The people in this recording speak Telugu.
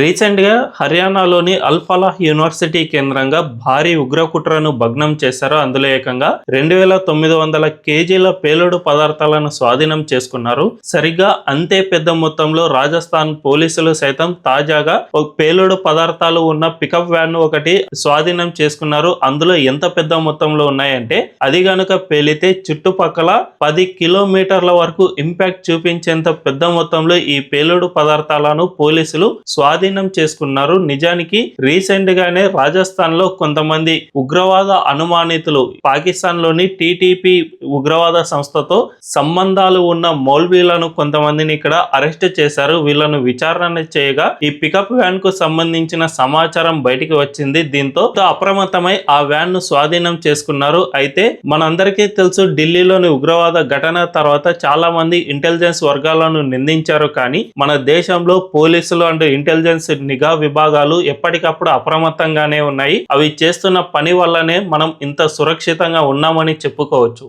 రీసెంట్గా హర్యానాలోని అల్ఫలాహ్ యూనివర్సిటీ కేంద్రంగా భారీ ఉగ్రకుట్రను భగ్నం చేశారు. అందులో ఏకంగా రెండు వేల తొమ్మిది వందల కేజీల పేలుడు పదార్థాలను స్వాధీనం చేసుకున్నారు. సరిగ్గా అంతే పెద్ద మొత్తంలో రాజస్థాన్ పోలీసులు సైతం తాజాగా ఒక పేలుడు పదార్థాలు ఉన్న పికప్ వ్యాన్ ఒకటి స్వాధీనం చేసుకున్నారు. అందులో ఎంత పెద్ద మొత్తంలో ఉన్నాయంటే అది గనుక పేలితే చుట్టుపక్కల పది కిలోమీటర్ల వరకు ఇంపాక్ట్ చూపించేంత పెద్ద మొత్తంలో ఈ పేలుడు పదార్థాలను పోలీసులు స్వాధీనం స్వాధీనం చేసుకున్నారు. నిజానికి రీసెంట్ గానే రాజస్థాన్లో కొంతమంది ఉగ్రవాద అనుమానితులు పాకిస్తాన్లోని టీటీపీ ఉగ్రవాద సంస్థతో సంబంధాలు ఉన్న మౌల్వీలను కొంతమందిని ఇక్కడ అరెస్ట్ చేశారు. వీళ్ళను విచారణ చేయగా ఈ పికప్ వ్యాన్కు సంబంధించిన సమాచారం బయటికి వచ్చింది. దీంతో అప్రమత్తమై ఆ వ్యాన్ను స్వాధీనం చేసుకున్నారు. అయితే మనందరికీ తెలుసు ఢిల్లీలోని ఉగ్రవాద ఘటన తర్వాత చాలా మంది ఇంటెలిజెన్స్ వర్గాలను నిందించారు. కానీ మన దేశంలో పోలీసులు అండ్ ఇంటెలిజెన్స్ నిఘా విభాగాలు ఎప్పటికప్పుడు అప్రమత్తంగానే ఉన్నాయి. అవి చేస్తున్న పని వల్లనే మనం ఇంత సురక్షితంగా ఉన్నామని చెప్పుకోవచ్చు.